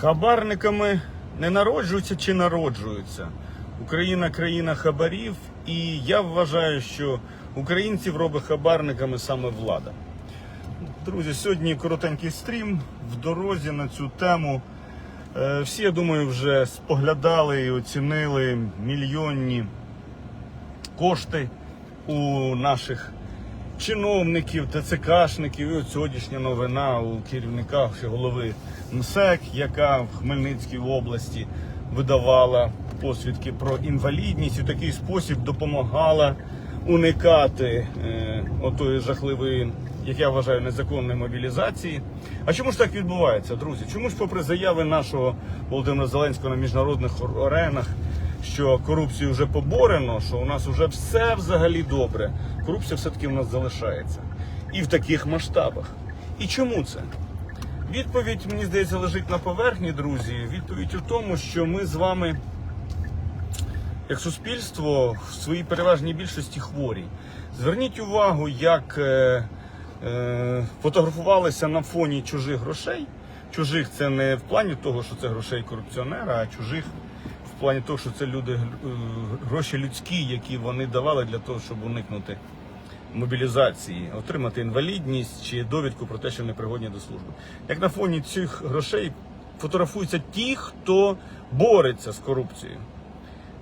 Хабарниками не народжуються чи народжуються. Україна країна хабарів, і я вважаю, що українців робить хабарниками саме влада. Друзі, сьогодні коротенький стрім в дорозі на цю тему. Е, Всі, я думаю, вже споглядали і оцінили мільйонні кошти у наших чиновників, ТЦКшників. І от сьогоднішня новина у керівника ще голови МСЕК, яка в Хмельницькій області видавала посвідки про інвалідність і такий спосіб допомагала уникати е, отої жахливої, як я вважаю, незаконної мобілізації. А чому ж так відбувається, друзі? Чому ж, попри заяви нашого Володимира Зеленського на міжнародних аренах, що корупцію вже поборено, що у нас вже все взагалі добре. Корупція все-таки в нас залишається. І в таких масштабах. І чому це? Відповідь, мені здається, лежить на поверхні, друзі. Відповідь у тому, що ми з вами, як суспільство, в своїй переважній більшості хворі. Зверніть увагу, як е, е, фотографувалися на фоні чужих грошей. Чужих це не в плані того, що це грошей корупціонера, а чужих в плані того, що це люди, е, гроші людські, які вони давали для того, щоб уникнути мобілізації, отримати інвалідність чи довідку про те, що не пригодні до служби. Як на фоні цих грошей фотографуються ті, хто бореться з корупцією.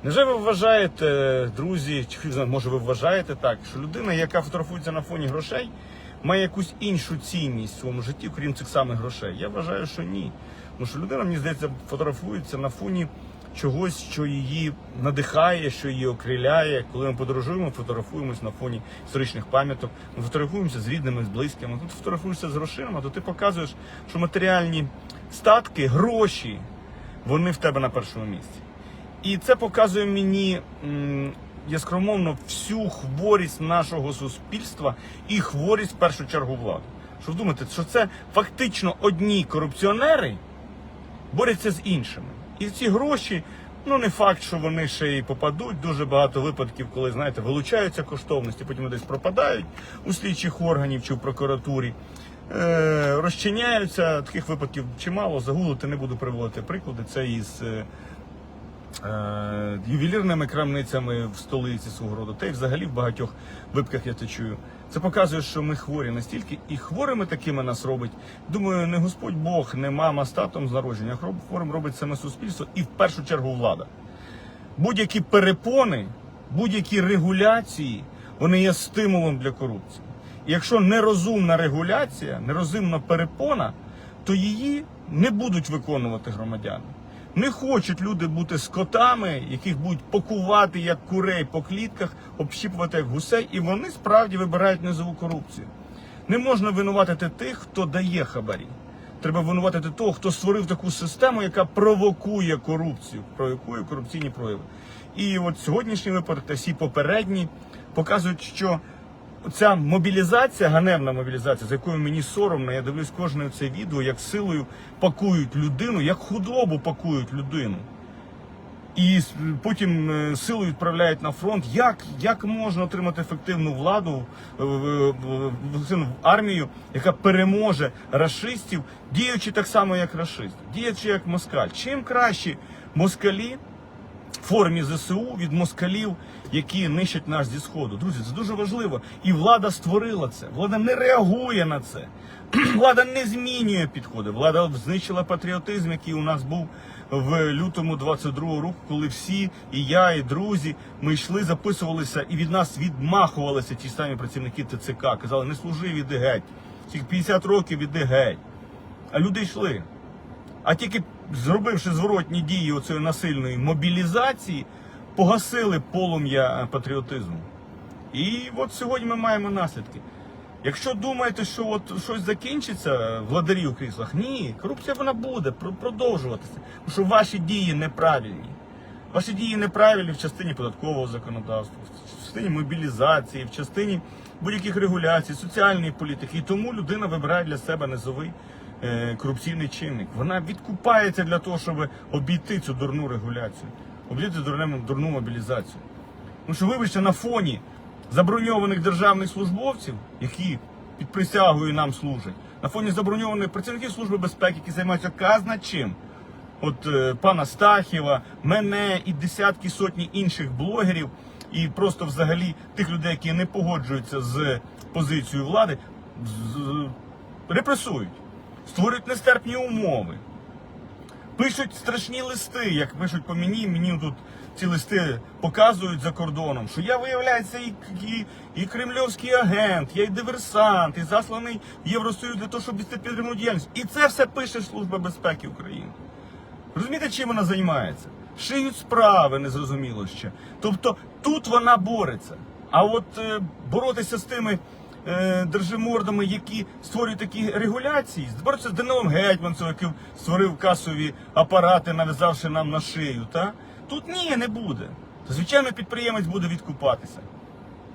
Невже ви вважаєте, друзі, чи може ви вважаєте так, що людина, яка фотографується на фоні грошей, має якусь іншу цінність в своєму житті, крім цих самих грошей? Я вважаю, що ні. Тому що людина, мені здається, фотографується на фоні чогось, що її надихає, що її окриляє. Коли ми подорожуємо, фотографуємось на фоні історичних пам'яток, ми фотографуємося з рідними, з близькими. Тут фотографуєшся з грошима, то ти показуєш, що матеріальні статки, гроші, вони в тебе на першому місці. І це показує мені яскромовно всю хворість нашого суспільства і хворість в першу чергу влади. Що ви думаєте, що це фактично одні корупціонери борються з іншими. І ці гроші, ну не факт, що вони ще й попадуть. Дуже багато випадків, коли знаєте, вилучаються коштовності, потім десь пропадають у слідчих органів чи в прокуратурі. Е, розчиняються таких випадків чимало. Загулити не буду приводити приклади. Це із е, е, ювелірними крамницями в столиці свого роду, та й взагалі в багатьох випадках я це чую. Це показує, що ми хворі настільки, і хворими такими нас робить. Думаю, не Господь Бог, не мама з татом з народження. Хворим робить саме суспільство і в першу чергу влада. Будь-які перепони, будь-які регуляції, вони є стимулом для корупції. І якщо нерозумна регуляція, нерозумна перепона, то її не будуть виконувати громадяни. Не хочуть люди бути скотами, яких будуть пакувати як курей по клітках, общіпувати як гусей, і вони справді вибирають низову корупцію. Не можна винуватити тих, хто дає хабарі. Треба винуватити того, хто створив таку систему, яка провокує корупцію, провокує корупційні прояви. І от сьогоднішній випадок та всі попередні показують, що ця мобілізація, ганебна мобілізація, за якою мені соромно, я дивлюсь кожне це відео, як силою пакують людину, як худобу пакують людину. І потім е, силою відправляють на фронт. Як, як можна отримати ефективну владу, е, в- армію, яка переможе расистів, діючи так само, як расист, діючи як москаль? Чим краще москалі формі ЗСУ від москалів, які нищать нас зі сходу. Друзі, це дуже важливо. І влада створила це. Влада не реагує на це. Влада не змінює підходи. Влада знищила патріотизм, який у нас був в лютому 22-го року, коли всі, і я, і друзі, ми йшли, записувалися, і від нас відмахувалися ті самі працівники ТЦК. Казали, не служи, іди геть. Цих 50 років іди геть. А люди йшли. А тільки зробивши зворотні дії оцієї насильної мобілізації, погасили полум'я патріотизму. І от сьогодні ми маємо наслідки. Якщо думаєте, що от щось закінчиться владарі у кріслах, ні, корупція вона буде продовжуватися. Тому що ваші дії неправильні. Ваші дії неправильні в частині податкового законодавства, в частині мобілізації, в частині будь-яких регуляцій, соціальної політики. І тому людина вибирає для себе низовий корупційний чинник. Вона відкупається для того, щоб обійти цю дурну регуляцію, обійти цю дурну, дурну мобілізацію. Тому що, вибачте, на фоні заброньованих державних службовців, які під присягою нам служать, на фоні заброньованих працівників Служби безпеки, які займаються казна чим, от е, пана Стахіва, мене і десятки сотні інших блогерів, і просто взагалі тих людей, які не погоджуються з позицією влади, з- з- репресують, створюють нестерпні умови. Пишуть страшні листи, як пишуть по мені, мені тут ці листи показують за кордоном, що я, виявляється, і, і, і кремльовський агент, я і диверсант, і засланий в Євросоюз для того, щоб вести підтримну діяльність. І це все пише Служба безпеки України. Розумієте, чим вона займається? Шиють справи, незрозуміло ще. Тобто тут вона бореться. А от е, боротися з тими е, держимордами, які створюють такі регуляції, боротися з Данилом Гетьманцем, який створив касові апарати, нав'язавши нам на шию. Та? Тут ні, не буде. Звичайно, підприємець буде відкупатися.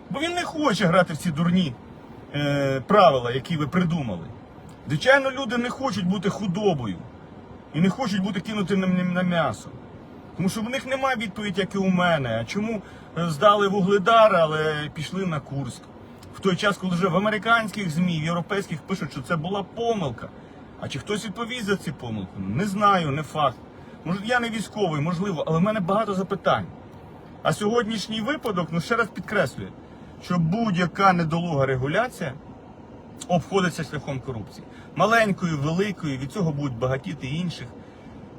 Бо він не хоче грати в ці дурні е, правила, які ви придумали. Звичайно, люди не хочуть бути худобою і не хочуть бути кинутими на, на м'ясо. Тому що в них немає відповіді, як і у мене. А чому е, здали вугледар, але пішли на Курськ? В той час, коли вже в американських ЗМІ, в європейських пишуть, що це була помилка. А чи хтось відповість за ці помилки? Не знаю, не факт. Може, я не військовий, можливо, але в мене багато запитань. А сьогоднішній випадок, ну ще раз підкреслює, що будь-яка недолуга регуляція обходиться шляхом корупції. Маленькою, великою, від цього будуть багатіти інших.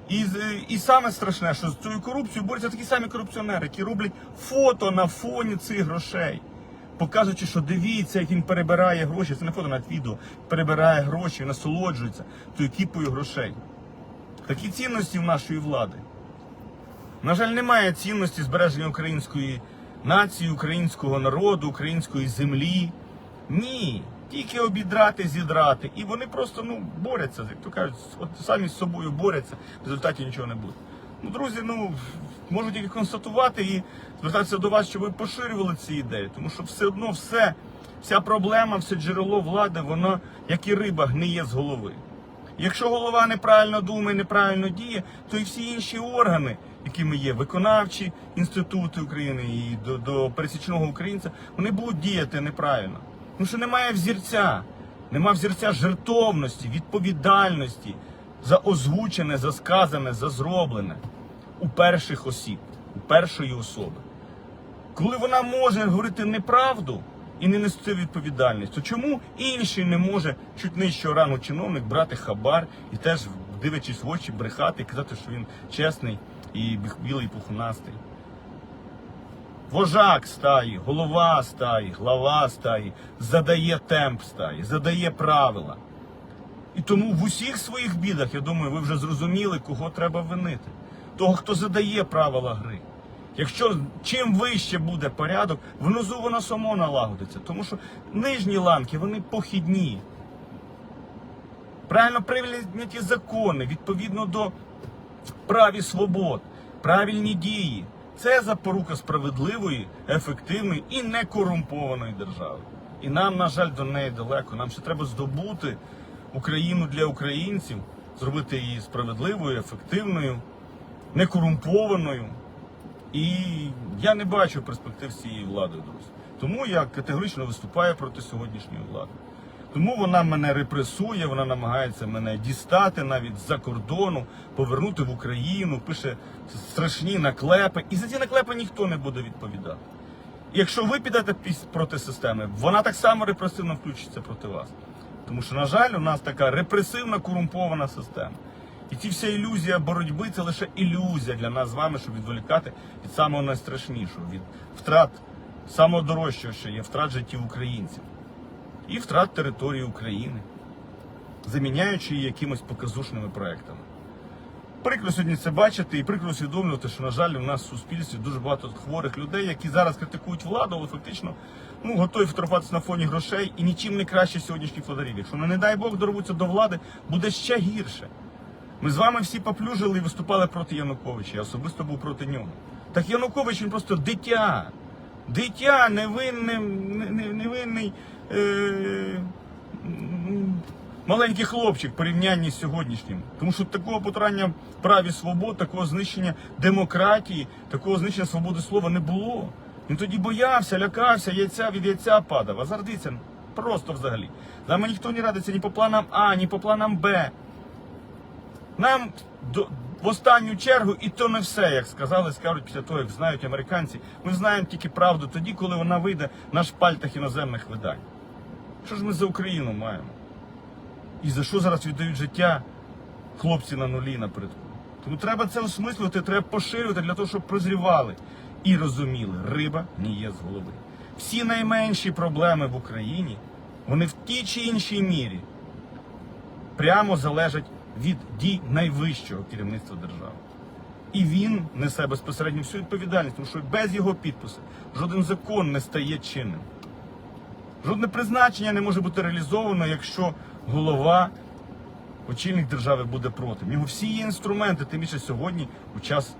І, і саме страшне, що з цією корупцією борються такі самі корупціонери, які роблять фото на фоні цих грошей, показуючи, що дивіться, як він перебирає гроші. Це не фото навіть відео, перебирає гроші, насолоджується тою кіпою грошей. Такі цінності в нашої влади. На жаль, немає цінності збереження української нації, українського народу, української землі. Ні. Тільки обідрати, зідрати. І вони просто ну, борються, як то кажуть, от самі з собою борються, в результаті нічого не буде. Ну, друзі, ну можу тільки констатувати і звертатися до вас, щоб ви поширювали ці ідеї, тому що все одно все, вся проблема, все джерело влади, воно, як і риба, гниє з голови. Якщо голова неправильно думає, неправильно діє, то і всі інші органи, якими є виконавчі інститути України і до, до пересічного українця, вони будуть діяти неправильно. Тому що немає взірця, немає взірця жертовності, відповідальності за озвучене, за сказане, за зроблене у перших осіб, у першої особи. Коли вона може говорити неправду і не нести відповідальність, то чому інший не може чуть нижчого рангу чиновник брати хабар і теж, дивлячись в очі, брехати і казати, що він чесний і білий пухнастий? Вожак стаї, голова стаї, глава стаї задає темп стаї, задає правила. І тому в усіх своїх бідах, я думаю, ви вже зрозуміли, кого треба винити. Того, хто задає правила гри. Якщо чим вище буде порядок, внизу воно само налагодиться. Тому що нижні ланки, вони похідні. Правильно прийняті закони відповідно до прав і свобод, правильні дії. Це запорука справедливої, ефективної і некорумпованої держави. І нам, на жаль, до неї далеко. Нам ще треба здобути Україну для українців, зробити її справедливою, ефективною, некорумпованою. І я не бачу перспектив цієї влади, друзі. Тому я категорично виступаю проти сьогоднішньої влади. Тому вона мене репресує, вона намагається мене дістати навіть з-за кордону, повернути в Україну, пише страшні наклепи. І за ці наклепи ніхто не буде відповідати. І якщо ви підете проти системи, вона так само репресивно включиться проти вас. Тому що, на жаль, у нас така репресивна корумпована система. І ці вся ілюзія боротьби це лише ілюзія для нас з вами, щоб відволікати від самого найстрашнішого, від втрат самого дорожчого, що є втрат життів українців і втрат території України, заміняючи її якимось показушними проектами. Прикро сьогодні це бачити і прикро усвідомлювати, що, на жаль, у нас в суспільстві дуже багато хворих людей, які зараз критикують владу, але фактично ну, готові фотографуватися на фоні грошей і нічим не краще сьогоднішніх владарів. Якщо ну, не дай Бог дорвуться до влади, буде ще гірше. Ми з вами всі поплюжили і виступали проти Януковича. Я особисто був проти нього. Так Янукович він просто дитя. Дитя, невинне, не- не- невинний е, маленький хлопчик в порівнянні з сьогоднішнім. Тому що такого потурання прав і свобод, такого знищення демократії, такого знищення свободи слова не було. Він тоді боявся, лякався, яйця від яйця падав. А зараз дивіться, просто взагалі. З нами ніхто не радиться ні по планам А, ні по планам Б. Нам В останню чергу, і то не все, як сказали, скажуть після того, як знають американці. Ми знаємо тільки правду тоді, коли вона вийде на шпальтах іноземних видань. Що ж ми за Україну маємо? І за що зараз віддають життя хлопці на нулі напередку? Тому треба це осмислювати, треба поширювати для того, щоб прозрівали і розуміли, риба гніє з голови. Всі найменші проблеми в Україні, вони в тій чи іншій мірі прямо залежать від дій найвищого керівництва держави. І він несе безпосередньо всю відповідальність, тому що без його підпису жоден закон не стає чинним. Жодне призначення не може бути реалізовано, якщо голова, очільник держави буде проти. В нього всі є інструменти, тим більше сьогодні, у час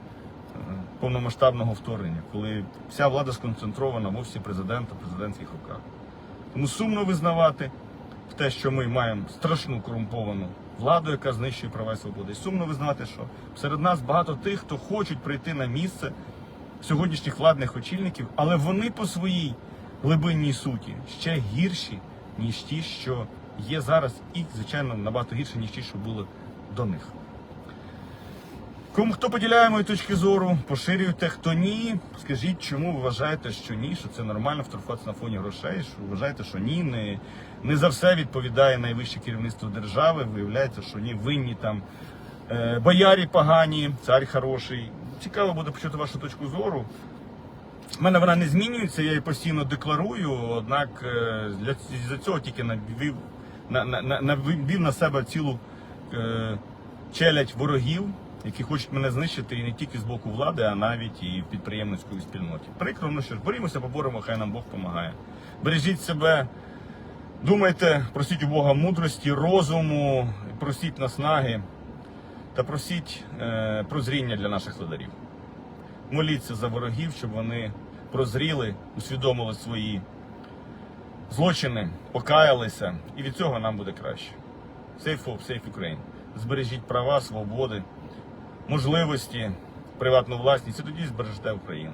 е, повномасштабного вторгнення, коли вся влада сконцентрована в офісі президента, президентських руках. Тому сумно визнавати в те, що ми маємо страшну корумповану владу, яка знищує права і свободи. І сумно визнати, що серед нас багато тих, хто хочуть прийти на місце сьогоднішніх владних очільників, але вони по своїй глибинній суті ще гірші, ніж ті, що є зараз, і, звичайно, набагато гірші, ніж ті, що були до них. Кому хто поділяє мої точки зору, поширюйте, хто ні. Скажіть, чому ви вважаєте, що ні, що це нормально фотографуватися на фоні грошей, що вважаєте, що ні, не, не за все відповідає найвище керівництво держави. Виявляється, що ні, винні там е, боярі погані, цар хороший. Цікаво буде почути вашу точку зору. У мене вона не змінюється, я її постійно декларую, однак е, для за цього тільки навів на, на, на, навів на себе цілу е, челядь ворогів, які хочуть мене знищити і не тільки з боку влади, а навіть і підприємницької спільноті. Прикро, ну що ж, борімося, поборемо, хай нам Бог допомагає. Бережіть себе, думайте, просіть у Бога мудрості, розуму, просіть наснаги та просіть е, прозріння для наших лидарів. Моліться за ворогів, щоб вони прозріли, усвідомили свої злочини, покаялися, і від цього нам буде краще. Safe Hope, Safe Ukraine. Збережіть права, свободи, можливості, приватну власність, і тоді збережете Україну.